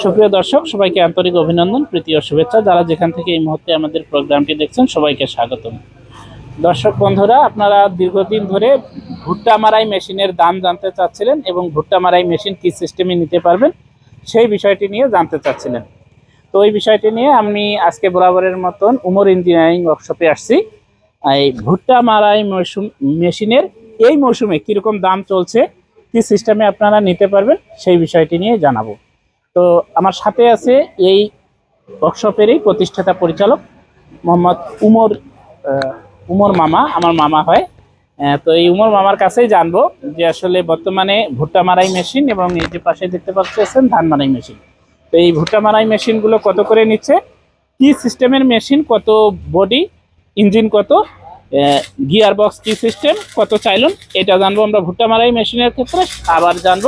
সুপ্রিয় দর্শক, সবাইকে আন্তরিক অভিনন্দন, প্রীতি ও শুভেচ্ছা। যারা যেখান থেকে এই মুহূর্তে আমাদের প্রোগ্রামটি দেখছেন, সবাইকে স্বাগতম। দর্শক বন্ধুরা, আপনারা দীর্ঘদিন ধরে ভুট্টা মারাই মেশিনের দাম জানতে চাচ্ছিলেন এবং ভুট্টা মারাই মেশিন কি সিস্টেমে নিতে পারবেন, সেই বিষয়টি নিয়ে জানতে চাচ্ছিলেন। তো ওই বিষয়টি নিয়ে আমি আজকে বরাবরের মতন উমর ইঞ্জিনিয়ারিং ওয়ার্কশপে আসছি। এই ভুট্টা মারাই মৌসুম, মেশিনের এই মৌসুমে কীরকম দাম চলছে, কি সিস্টেমে আপনারা নিতে পারবেন, সেই বিষয়টি নিয়ে জানাব। তো আমার সাথে আছে এই ওয়ার্কশপেরই প্রতিষ্ঠাতা পরিচালক মোহাম্মদ উমর উমর মামা, আমার মামা হয়। তো এই উমর মামার কাছেই জানব যে আসলে বর্তমানে ভুট্টা মারাই মেশিন এবং এই যে পাশে দেখতে পাচ্ছেন ধান মারাই মেশিন। তো এই ভুট্টা মারাই মেশিনগুলো কত করে নিচ্ছে? কি সিস্টেমের মেশিন? কত বডি? ইঞ্জিন কত? গিয়ার বক্স কি সিস্টেম? কত চাইলুন? এটা জানব আমরা ভুট্টা মারাই মেশিনের ক্ষেত্রে। আবার জানব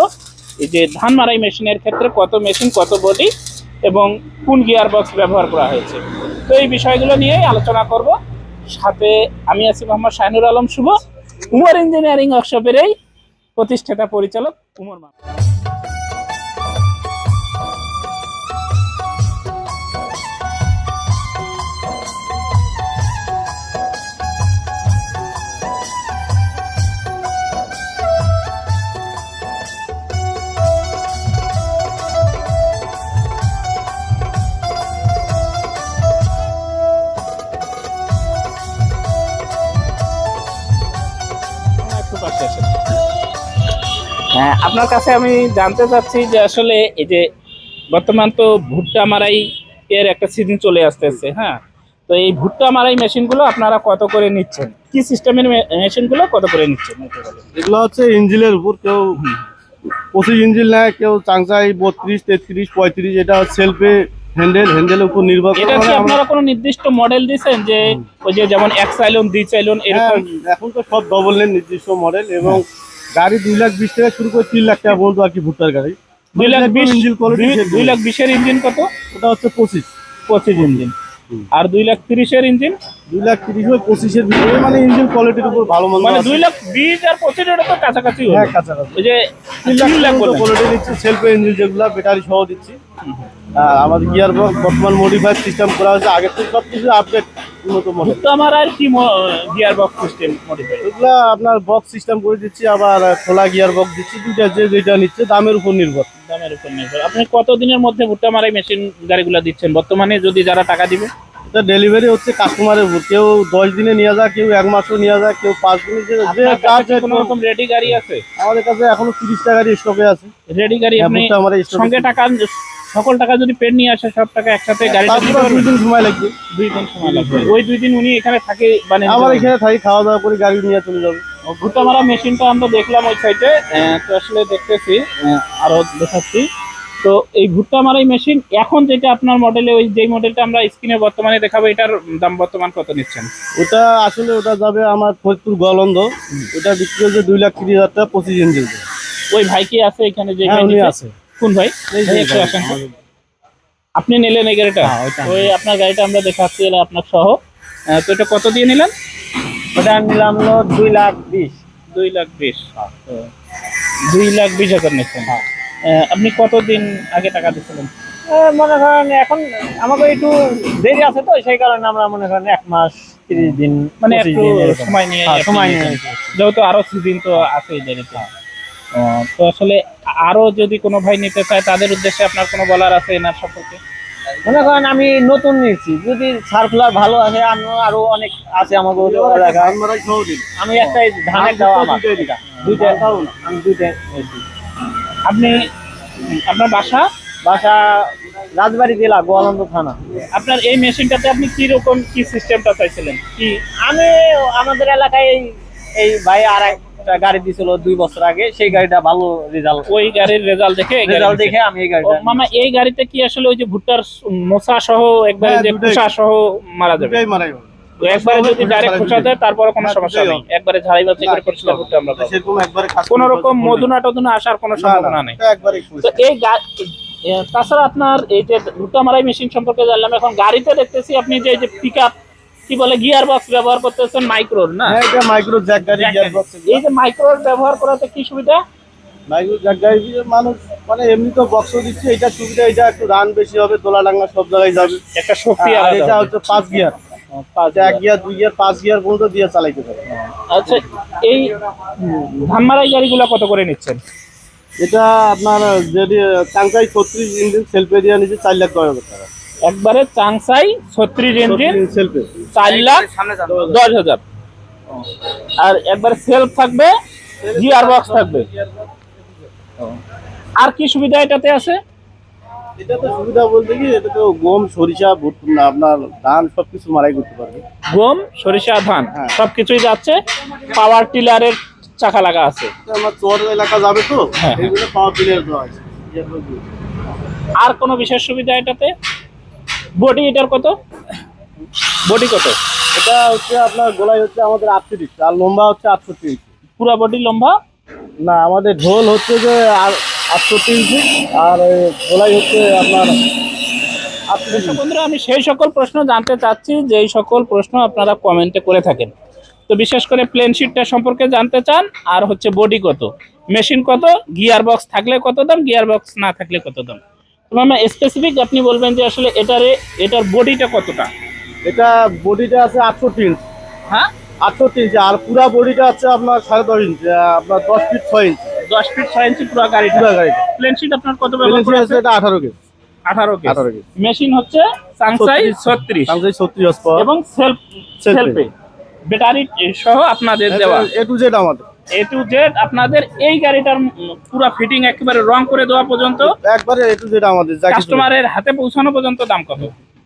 এই যে ধান মারাই মেশিনের ক্ষেত্রে কত মেশিন, কত বডি এবং কোন গিয়ার বক্স ব্যবহার করা হয়েছে। তো এই বিষয়গুলো নিয়েই আলোচনা করব। সাথে আমি আছি মোহাম্মদ শাহিনুর আলম শুভ। উমর ইঞ্জিনিয়ারিং ওয়ার্কশপের এই প্রতিষ্ঠাতা পরিচালক উমর মামা আপনার কাছে আমি জানতে চাচ্ছি যে আসলে এই যে বর্তমান তো ভুট্টা মারাই এর একটা সিজন চলে আসতেছে হ্যাঁ? তো এই ভুট্টা মারাই মেশিনগুলো আপনারা কত করে নিচ্ছেন? কি সিস্টেমের মেশিনগুলো কত করে নিচ্ছেন? এগুলো হচ্ছে ইঞ্জিনের উপর কেউ পঁচিশ ইঞ্জিল নেয় কেউ চাংচাই বত্রিশ তেত্রিশ পঁয়ত্রিশ এটা সেলফে হ্যান্ডেল হ্যান্ডেলের উপর নির্ভর করে এটা কি আপনারা কোনো নির্দিষ্ট মডেল দিচ্ছেন যে ওই যে যেমন এক সাইলন দুই চাইলন হ্যাঁ, এরকম এখন তো সব ডবল লেন নির্দিষ্ট মডেল এবং গাড়ি দুই লাখ বিশ থেকে শুরু করে তিন লাখ টাকা বলতো আর কি ভুট্টার গাড়ি। দুই লাখ বিশ ইঞ্জিন কোয়ালিটি দুই- লাখ বিশের ইঞ্জিন কত? ওটা হচ্ছে পঁচিশ। পঁচিশ ইঞ্জিন। আর দুই লাখ তিরিশের ইঞ্জিন? দুই লাখ তিরিশ পঁচিশের ভিতরে মানে ইঞ্জিন কোয়ালিটির উপর ভালো মানে দুই লাখ বিশ আর পঁচিশ এটা তো কাছাকাছি। হ্যাঁ কাছাকাছি। ওই যে তিন লাখ কোয়ালিটি দিচ্ছি সেলফে ইঞ্জিন যেগুলো ব্যাটারি সহ দিচ্ছি। আমাদের গিয়ার বক্স বর্তমান মডিফাইড সিস্টেম করা হয়েছে আগের থেকে সব কিছু আপডেট উন্নত মডেল তো আমার আর কি গিয়ার বক্স সিস্টেম মডিফাই এগুলা আপনার বক্স সিস্টেম করে দিচ্ছি আবার খোলা গিয়ার বক্স দিচ্ছি দুইটা যে যেটা নিচ্ছে দামের উপর নির্ভর। আপনি কতদিনের মধ্যে ভুট্টা মারাই মেশিন গাড়িগুলো দিচ্ছেন? বর্তমানে যদি যারা টাকা দিবে? এটা ডেলিভারি হচ্ছে কাস্টমারের উপর। কেউ দশ দিনে নিয়ে যায় কেউ এক মাসও নিয়ে যায় কেউ পাঁচ দিনে রকম রেডি গাড়ি আছে? আমাদের কাছে এখনও তিরিশ টাকার স্টকে আছে। রেডি গাড়ি stock সঙ্গে টাকা সকল টাকা যদি পেড নিয়ে আসে সব টাকা একসাথে গাড়িটা দুই দিন সময় লাগবে। দুই দিন সময় লাগবে। ওই দুই দিন উনি এখানে থাকে মানে আমার এখানে থাকি খাওয়া দাওয়া করে গাড়ি নিয়ে চলে যাবে। ভুট্টা মারা মেশিনটা আমরা দেখলাম ওই সাইডে তো আসলে দেখতেছি আরও দেখাচ্ছি। তো এই ভুট্টা মারাই মেশিন এখন যেটা আপনার মডেলে ওই যেই মডেলটা আমরা স্ক্রিনে বর্তমানে দেখাবো এটার দাম বর্তমান কত নিচ্ছেন? ওটা আসলে ওটা যাবে আমার ফরিদপুর গলন্দ ওটা বিক্রি হচ্ছে দুই লাখ তিরিশ হাজার টাকা পঁচিশ ইঞ্জিন ওই ভাই কি আছে এখানে যে হ্যাঁ উনি আছে। কোন ভাই? যে একটু আসেন আপনি নিলেন এই গাড়িটা? হ্যাঁ, ওই আপনার গাড়িটা আমরা দেখাচ্ছি এলা আপনার সহ। তো এটা কত দিয়ে নিলেন? ওটা নিলাম হলো দুই লাখ বিশ। দুই লাখ বিশ। দুই লাখ বিশ হাজার নিচ্ছেন। আহ, আপনি কতদিন আগে টাকা দিচ্ছিলেন মনে করেন এখন আমাকে একটু দেরি আছে তো সেই কারণে আমরা মনে করেন এক মাস তিরিশ দিন মানে একটু সময় নিয়ে হ্যাঁ, সময় নিয়ে। যেহেতু আরও সিজন তো আছে দেরিতে। তো আসলে আরও যদি কোনো ভাই নিতে চায় তাদের উদ্দেশ্যে আপনার কোনো বলার আছে এনার সম্পর্কে? মনে করেন আমি নতুন নিচ্ছি যদি সার্কুলার ভালো আছে আমি আরও অনেক আছে আমাকে আমি একটা ধানের ধান দেওয়া। দুইটা। আমি দুইটা নিয়েছি। আপনি আপনার বাসা? বাসা রাজবাড়ি জেলা গোয়ালন্দ থানা। আপনার এই মেশিনটাতে আপনি কি রকম কি সিস্টেমটা চাইছিলেন? কি? আমি আমাদের এলাকায় এই এই ভাই আর একটা গাড়ি দিছিল দুই বছর আগে সেই গাড়িটা ভালো রেজাল্ট ওই গাড়ির রেজাল্ট দেখে রেজাল্ট দেখে আমি এই গাড়িটা মামা এই গাড়িতে কি আসলে ওই যে ভুট্টার মোসা সহ একবারে হ্যাঁ, যে। খোসা সহ মারা যাবে? মারাই হবে। তো একবারে যদি ডাইরেক্ট খোসা। দেয় তারপরে কোনো হ্যাঁ, সমস্যা নেই। একবারে ঝাড়াই বাছাই করে পরিষ্কার করতে আমরা কোনো রকম মধুনা টধুনা আসার কোনো সম্ভাবনা নেই। তো এই তাছাড়া আপনার এই যে ভুট্টা মারাই মেশিন সম্পর্কে জানলাম এখন গাড়িতে দেখতেছি আপনি যে যে পিক কি বলে গিয়ার বক্স ব্যবহার করতেছেন মাইক্রোর না? হ্যাঁ, এটা মাইক্রো জ্যাক গাড়ি গিয়ার বক্স এই যে মাইক্রোর ব্যবহার করাতে কি সুবিধা? মাইক্রো জ্যাক গাড়ি মানুষ মানে এমনি তো বক্স দিচ্ছে এটা সুবিধা এটা একটু রান বেশি হবে তোলা ডাঙ্গা সব জায়গায় যাবে। একটা শক্তি আর এটা হচ্ছে পাঁচ গিয়ার এক গিয়ার। দুই গিয়ার পাঁচ গিয়ার পর্যন্ত দিয়ে চালাইতে পারে। আচ্ছা এই গাড়িগুলো কত করে নিচ্ছেন? এটা আপনার যদি ছত্রিশ ইঞ্জিন সেলফে দিয়ে নিচ্ছে চার লাখ টাকা। একবারে চাংসাই ছত্রিশ ইঞ্জিন সেলফে চার লাখ দশ হাজার। আর একবারে সেলফ থাকবে গিয়ার বক্স থাকবে আর কি সুবিধা এটাতে আছে? এটা তো সুবিধা বলতে কি এটা তো গম সরিষা আপনার ধান সব কিছু মারাই করতে পারবে। গম সরিষা ধান হ্যাঁ। সবকিছুই যাচ্ছে। পাওয়ার টিলারের চাকা লাগা আছে। আমার চর এলাকা যাবে তো হ্যাঁ। এইগুলো পাওয়ার প্লেয়ার দেওয়া আছে। আর কোনো বিশেষ সুবিধা এটাতে? বডি এটার কত? বডি কত? এটা হচ্ছে আপনার গোলাই হচ্ছে আমাদের আটত্রিশ আর লম্বা হচ্ছে আটষট্টি পুরা বডি লম্বা? না আমাদের ঢোল হচ্ছে যে আটষট্টি ইঞ্চি আর গোলাই হচ্ছে আপনার দর্শক বন্ধুরা আমি সেই সকল প্রশ্ন জানতে চাচ্ছি যেই সকল প্রশ্ন আপনারা কমেন্টে করে থাকেন। তো বিশেষ করে প্লেন শিটটা সম্পর্কে জানতে চান আর হচ্ছে বডি কত মেশিন কত গিয়ার বক্স থাকলে কত দাম গিয়ার বক্স না থাকলে কত দাম। তো মামা স্পেসিফিক আপনি বলবেন যে আসলে এটারে এটার বডিটা কতটা? এটা বডিটা আছে আটষট্টি ইঞ্চি হ্যাঁ? আটষট্টি ইঞ্চি আর পুরা বডিটা আছে আপনার সাড়ে দশ ইঞ্চি আপনার দশ ফিট ছয় ইঞ্চি দশ ফিট ছয় ইঞ্চি পুরো গাড়িটা পুরা গাড়িটা প্লেন শিট আপনার কত ব্যবহার Balance করে আছে এটা আঠারো কেজি আঠারো কেজি আঠারো কেজি মেশিন হচ্ছে সাংসাই ছত্রিশ। সামসাই ছত্রিশ হস এবং সেলফ সেলফে ব্যাটারি সহ আপনাদের দেওয়া। এ টু জেড আমাদের। এ টু জেড আপনাদের এই গাড়িটার পুরো ফিটিং একেবারে রং করে দেওয়া পর্যন্ত একবারে এ টু জেড আমাদের কাস্টমারের হাতে পৌঁছানো পর্যন্ত দাম কত?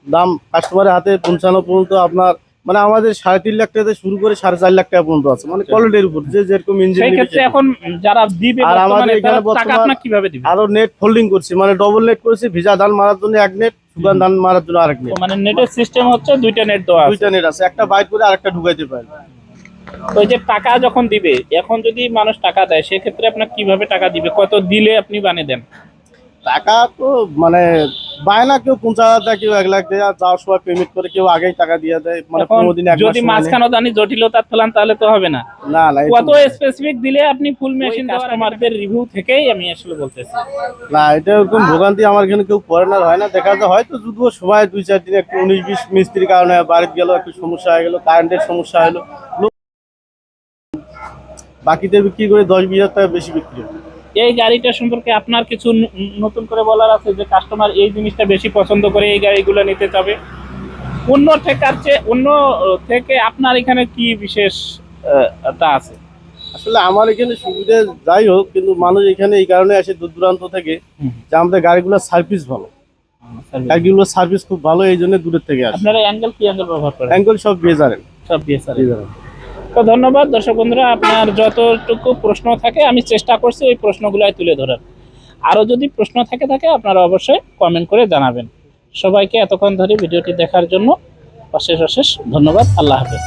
দাম কাস্টমারের হাতে পৌঁছানো পর্যন্ত আপনার মানে আমাদের সাড়ে তিন লাখ টাকা থেকে শুরু করে সাড়ে চার লাখ টাকা পর্যন্ত আছে। মানে কোয়ালিটির উপর যে যেরকম ইঞ্জিন সেই ক্ষেত্রে এখন যারা দিবে আর আমাদের এখানে তারা টাকা বর্তমান- আপনার কীভাবে দিবে আরও নেট ফোল্ডিং করছি মানে ডবল নেট করেছি ভিজা ধান মারার জন্য এক নেট ধান মারার জন্য আরেক নেট মানে নেটের সিস্টেম হচ্ছে দুইটা নেট দেওয়া আছে। দুইটা নেট আছে একটা বাইট করে আরেকটা ঢুকাইতে পারে। তো যে টাকা যখন দিবে এখন যদি মানুষ টাকা দেয় সেক্ষেত্রে আপনার কীভাবে টাকা দিবে? কত দিলে আপনি বানিয়ে দেন? টাকা তো মানে বায়না কেউ পঞ্চাশ হাজার টাকা কেউ এক লাখ দেয় যাওয়ার সময় পেমেন্ট করে কেউ আগেই টাকা দিয়ে দেয়। মানে পনেরো দিন যদি মাঝখানে জানি জটিলতা ফেলান তাহলে তো হবে না। না না কত স্পেসিফিক দিলে আপনি ফুল মেশিন কাস্টমারদের রিভিউ থেকেই আমি আসলে বলতেছি। না এটা এরকম ভোগান্তি আমার এখানে কেউ করে না হয় না। দেখা যায় হয়তো যদিও সময় দুই চার দিন একটু উনিশ বিশ মিস্ত্রির কারণে বাড়িতে গেল একটু সমস্যা হয়ে গেল কারেন্টের সমস্যা হলো। বাকিতে বিক্রি করে দশ বিশ হাজার টাকা বেশি বিক্রি হয়। এই গাড়িটা সম্পর্কে আপনার কিছু নতুন করে বলার আছে যে কাস্টমার এই জিনিসটা বেশি পছন্দ করে এই গাড়িগুলো নিতে চাবে? অন্য ঠেকার চেয়ে অন্য থেকে আপনার এখানে কি বিশেষ তা আছে? আসলে আমার এখানে সুবিধা যাই হোক কিন্তু মানুষ এখানে এই কারণে আসে দূর দূরান্ত থেকে যে আমাদের গাড়িগুলোর সার্ভিস ভালো। গাড়িগুলোর সার্ভিস খুব ভালো এই জন্য দূরের থেকে আসে। আপনারা অ্যাঙ্গেল কি অ্যাঙ্গেল ব্যবহার করেন? অ্যাঙ্গেল সব বেজারেন সব বিএসআর তো ধন্যবাদ, দর্শক বন্ধুরা, আপনার যতটুকু প্রশ্ন থাকে, আমি চেষ্টা করছি ওই প্রশ্নগুলাই তুলে ধরার। আরও যদি প্রশ্ন থাকে থাকে, আপনারা অবশ্যই কমেন্ট করে জানাবেন। সবাইকে এতক্ষণ ধরে ভিডিওটি দেখার জন্য অশেষ অশেষ ধন্যবাদ। আল্লাহ হাফেজ।